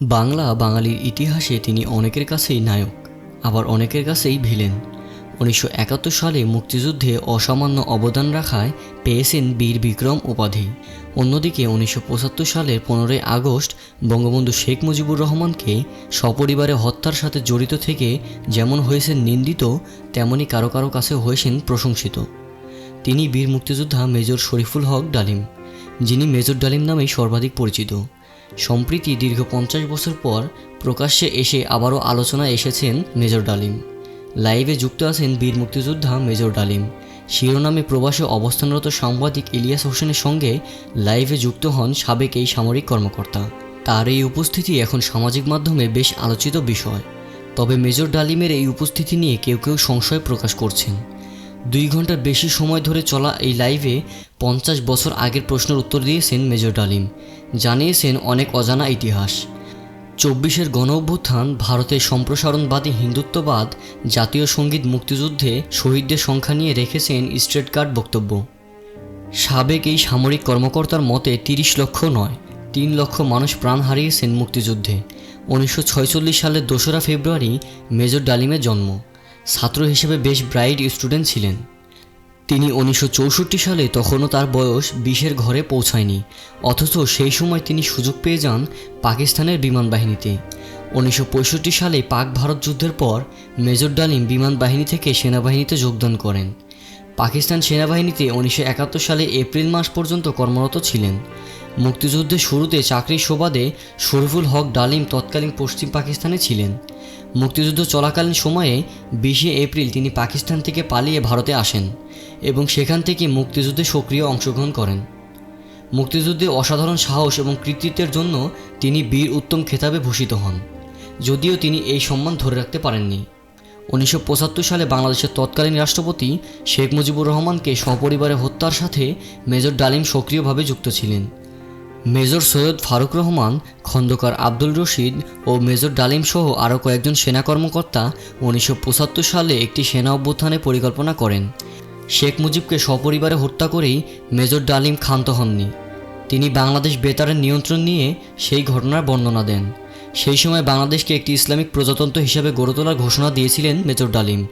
বাংলা বাঙালির ইতিহাসে তিনি অনেকের কাছেই নায়ক, আবার অনেকের কাছেই ভিলেন। উনিশশো একাত্তর সালে মুক্তিযুদ্ধে অসামান্য অবদান রাখায় পেয়েছেন বীর বিক্রম উপাধি। অন্যদিকে উনিশশো পঁচাত্তর সালের পনেরোই আগস্ট বঙ্গবন্ধু শেখ মুজিবুর রহমানকে সপরিবারে হত্যার সাথে জড়িত থেকে যেমন হয়েছেন নিন্দিত, তেমনি কারও কারও কাছে হয়েছেন প্রশংসিত। তিনি বীর মুক্তিযোদ্ধা মেজর শরীফুল হক ডালিম, যিনি মেজর ডালিম নামেই সর্বাধিক পরিচিত। সম্প্রতি দীর্ঘ পঞ্চাশ বছর পর প্রকাশ্যে এসে আবারও আলোচনায় এসেছেন মেজর ডালিম। লাইভে যুক্ত আছেন বীর মুক্তিযোদ্ধা মেজর ডালিম। শিরোনামে প্রবাসে অবস্থানরত সাংবাদিক ইলিয়াস হোসেনের সঙ্গে লাইভে যুক্ত হন সাবেক এই সামরিক কর্মকর্তা। তার এই উপস্থিতি এখন সামাজিক মাধ্যমে বেশ আলোচিত বিষয়। তবে মেজর ডালিমের এই উপস্থিতি নিয়ে কেউ কেউ সংশয় প্রকাশ করছেন। দুই ঘণ্টার বেশি সময় ধরে চলা এই লাইভে পঞ্চাশ বছর আগের প্রশ্নের উত্তর দিয়েছেন মেজর ডালিম। জানিয়েছেন অনেক অজানা ইতিহাস। চব্বিশের গণ অভ্যুত্থান ভারতের সম্প্রসারণবাদী হিন্দুত্ববাদ, জাতীয় সংগীত মুক্তিযুদ্ধে শহীদদের সংখ্যা নিয়ে রেখেছেন স্ট্রেট কার্ড বক্তব্য। সাবেক এই সামরিক কর্মকর্তার মতে তিরিশ লক্ষ নয়, তিন লক্ষ মানুষ প্রাণ হারিয়েছেন মুক্তিযুদ্ধে। উনিশশো সালের দোসরা ফেব্রুয়ারি মেজর ডালিমের জন্ম। ছাত্র হিসেবে বেশ ব্রাইট স্টুডেন্ট ছিলেন। তিনি উনিশশো চৌষট্টি সালে তখনও তার বয়স বিশের ঘরে পৌঁছায়নি, অথচ সেই সময় তিনি সুযোগ পেয়ে যান পাকিস্তানের বিমান বাহিনীতে। উনিশশো পঁয়ষট্টি সালে পাক ভারত যুদ্ধের পর মেজর ডালিম বিমান বাহিনী থেকে সেনাবাহিনীতে যোগদান করেন। পাকিস্তান সেনাবাহিনীতে উনিশশো একাত্তর সালে এপ্রিল মাস পর্যন্ত কর্মরত ছিলেন। মুক্তিযুদ্ধের শুরুতে চাকরির সুবাদে শরীফুল হক ডালিম তৎকালীন পশ্চিম পাকিস্তানে ছিলেন। মুক্তিযুদ্ধ চলাকালীন সময়ে বিশে এপ্রিল তিনি পাকিস্তান থেকে পালিয়ে ভারতে আসেন এবং সেখান থেকে মুক্তিযুদ্ধে সক্রিয় অংশগ্রহণ করেন। মুক্তিযুদ্ধে অসাধারণ সাহস এবং কৃতিত্বের জন্য তিনি বীর উত্তম খেতাবে ভূষিত হন, যদিও তিনি এই সম্মান ধরে রাখতে পারেননি। উনিশশো পঁচাত্তর সালে বাংলাদেশের তৎকালীন রাষ্ট্রপতি শেখ মুজিবুর রহমানকে সপরিবারে হত্যার সাথে মেজর ডালিম সক্রিয়ভাবে যুক্ত ছিলেন। মেজর সৈয়দ ফারুক রহমান, খন্দকার আব্দুল রশিদ ও মেজর ডালিম সহ আরও কয়েকজন সেনা কর্মকর্তা উনিশশো পঁচাত্তর সালে একটি সেনা অভ্যুত্থানের পরিকল্পনা করেন। শেখ মুজিবকে সপরিবারে হত্যা করেই মেজর ডালিম ক্ষান্ত হননি। তিনি বাংলাদেশ বেতারের নিয়ন্ত্রণ নিয়ে সেই ঘটনার বর্ণনা দেন। সেই সময় বাংলাদেশকে একটি ইসলামিক প্রজাতন্ত্র হিসেবে গড়ে তোলার ঘোষণা দিয়েছিলেন মেজর ডালিম।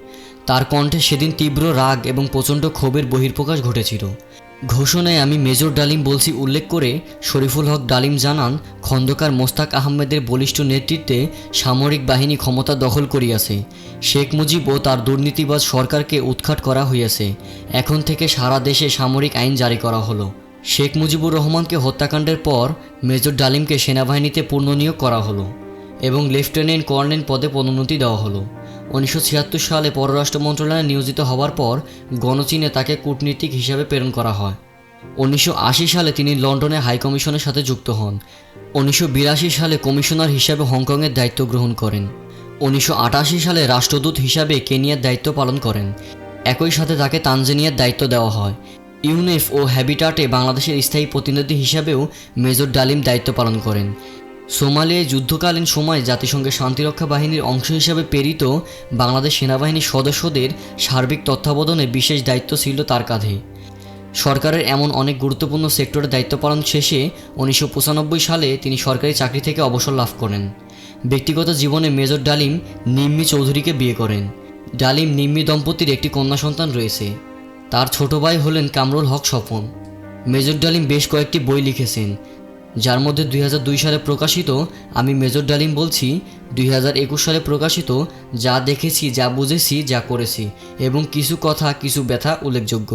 তার কণ্ঠে সেদিন তীব্র রাগ এবং প্রচণ্ড ক্ষোভের বহির্প্রকাশ ঘটেছিল। ঘোষণায় আমি মেজর ডালিম বলছি উল্লেখ করে শরীফুল হক ডালিম জানান, খন্দকার মোস্তাক আহমেদের বলিষ্ঠ নেতৃত্বে সামরিক বাহিনী ক্ষমতা দখল করিয়াছে। শেখ মুজিব ও তার দুর্নীতিবাজ সরকারকে উৎখাট করা হইয়াছে। এখন থেকে সারা দেশে সামরিক আইন জারি করা হলো। শেখ মুজিবুর রহমানকে হত্যাকাণ্ডের পর মেজর ডালিমকে সেনাবাহিনীতে পুনর্নিয়োগ করা হলো এবং লেফটেন্যান্ট কর্নেল পদে পদোন্নতি দেওয়া হলো। উনিশশো ছিয়াত্তর সালে পররাষ্ট্র মন্ত্রণালয়ে নিয়োজিত হওয়ার পর গণচীনে তাকে কূটনীতিক হিসাবে প্রেরণ করা হয়। উনিশশো আশি সালে তিনি লন্ডনে হাইকমিশনের সাথে যুক্ত হন। উনিশশো বিরাশি সালে কমিশনার হিসাবে হংকংয়ের দায়িত্ব গ্রহণ করেন। উনিশশো আটাশি সালে রাষ্ট্রদূত হিসাবে কেনিয়ার দায়িত্ব পালন করেন। একই সাথে তাকে তানজানিয়ার দায়িত্ব দেওয়া হয়। ইউনেফ ও হ্যাবিটাটে বাংলাদেশের স্থায়ী প্রতিনিধি হিসাবেও মেজর ডালিম দায়িত্ব পালন করেন। সোমালিয়ায় যুদ্ধকালীন সময় জাতিসংঘের শান্তিরক্ষা বাহিনীর অংশ হিসাবে প্রেরিত বাংলাদেশ সেনাবাহিনীর সদস্যদের সার্বিক তত্ত্বাবধানে বিশেষ দায়িত্ব ছিল তার কাঁধে। সরকারের এমন অনেক গুরুত্বপূর্ণ সেক্টরে দায়িত্ব পালন শেষে উনিশশো পঁচানব্বই সালে তিনি সরকারি চাকরি থেকে অবসর লাভ করেন। ব্যক্তিগত জীবনে মেজর ডালিম নিম্মি চৌধুরীকে বিয়ে করেন। ডালিম নিম্মি দম্পতির একটি কন্যা সন্তান রয়েছে। তার ছোট ভাই হলেন কামরুল হক স্বপন। মেজর ডালিম বেশ কয়েকটি বই লিখেছেন, যার মধ্যে দুই সালে প্রকাশিত আমি মেজর ডালিম বলছি, দুই হাজার একুশ সালে প্রকাশিত যা দেখেছি, যা বুঝেছি, যা করেছি, এবং কিছু কথা, কিছু ব্যথা উল্লেখযোগ্য।